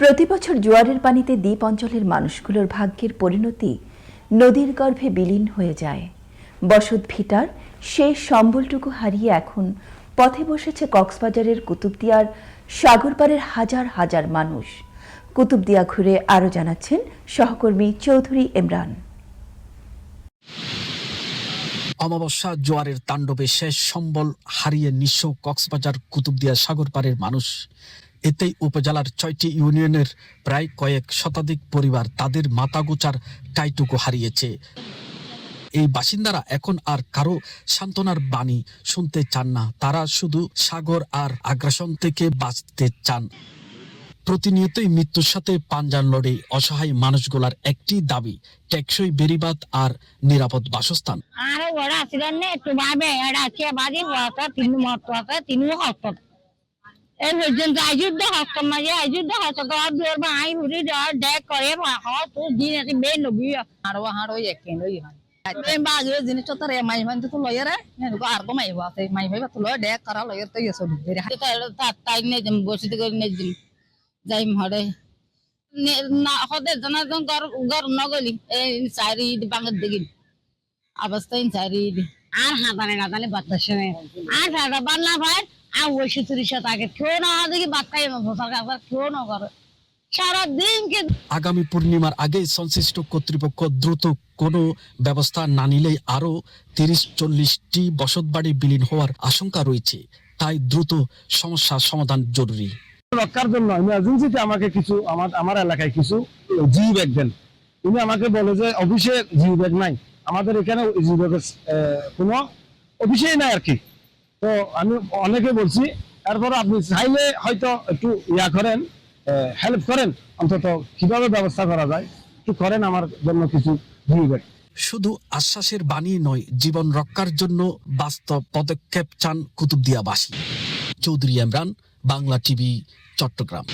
প্রতি বছর জোয়ারের পানিতে দ্বীপ অঞ্চলের মানুষগুলোর ভাগ্যের পরিণতি নদীর গর্ভে বিলীন হয়ে যায়। বসত ভিটার সেই সম্বলটুকু হারিয়ে এখন পথে বসেছে কক্সবাজারের কুতুবদিয়ার সাগরপাড়ের হাজার হাজার মানুষ। কুতুবদিয়া ঘুরে আরও জানাচ্ছেন সহকর্মী চৌধুরী ইমরান। অমাবস্যা, জোয়ারের তাণ্ডবে শেষ সম্বল হারিয়ে নিঃস্ব কক্সবাজার কুতুবদিয়া সাগর পাড়ের মানুষ। এতেই উপজেলার ছয়টি ইউনিয়নের প্রায় কয়েক শতাধিক পরিবার তাদের মাতাগোচার টাইটুকু হারিয়েছে। এই বাসিন্দারা এখন আর কারও সান্ত্বনার বাণী শুনতে চান না। তারা শুধু সাগর আর আগ্রাসন থেকে বাঁচতে চান। প্রতিনিয়তই মৃত্যুর সাথে পাঞ্জান লড়ে অসহায় মানুষগুলার একটি দাবি, টেকসই বেরিবাদ আর নিরাপদ বাসস্থান। আরে ওরা আসলেন একটু ভাবে, এরা আছে বাড়ি তিন মত আছে হস্ত এই পর্যন্ত আযুদ্ধ হস্ত মাঝে আযুদ্ধ হস্ত তো আর দূর বা আই হুরি দর দেখ করে বা তো দিন আছে বে নবী। হাড়ো হাড়ো। একে লই হান জিনিস তো রে মাই ভাই তো লয় রে। আর কো মাই বাসে মাই ভাই তো লয় ডেক করা লয় তো ইসো দিরে তাই নে করে যাই জানা গর গর নগলি এই অবস্থা বাতাসে আর সারা বান্না ভাই আর ওই সুতুরি সাথে আগে কেউ না দেখি বাচ্চাই সরকার কেউ না করে সারাদিন আগামী পূর্ণিমার আগে সংশ্লিষ্ট কর্তৃপক্ষ দ্রুত কোনো ব্যবস্থা না নিলেই আরও তিরিশ চল্লিশটি বসতবাড়ি বিলীন হওয়ার আশঙ্কা রয়েছে। তাই দ্রুত সমস্যার সমাধান জরুরি। রক্ষার জন্য ইমার্জেন্সিতে আমাকে কিছু আমার আমার এলাকায় কিছু জি ব্যাগ দেন। উনি আমাকে বলে যে অফিসে জি ব্যাগ নাই। আমাদের এখানে জি ব্যাগের কোনো অফিসেই নাই আর কি। তো আমি অনেকে বলছি তারপর আপনি চাইলে হয়তো একটু ইয়া করেন হেল্প করেন, অন্তত কীভাবে ব্যবস্থা করা যায়, একটু করেন আমার জন্য কিছু জি শুধু আশ্বাসের বাণী নয়, জীবন রক্ষার জন্য বাস্তব পদক্ষেপ চান কুতুবদিয়াবাসী। চৌধুরী ইমরান, বাংলা টিভি, চট্টগ্রাম।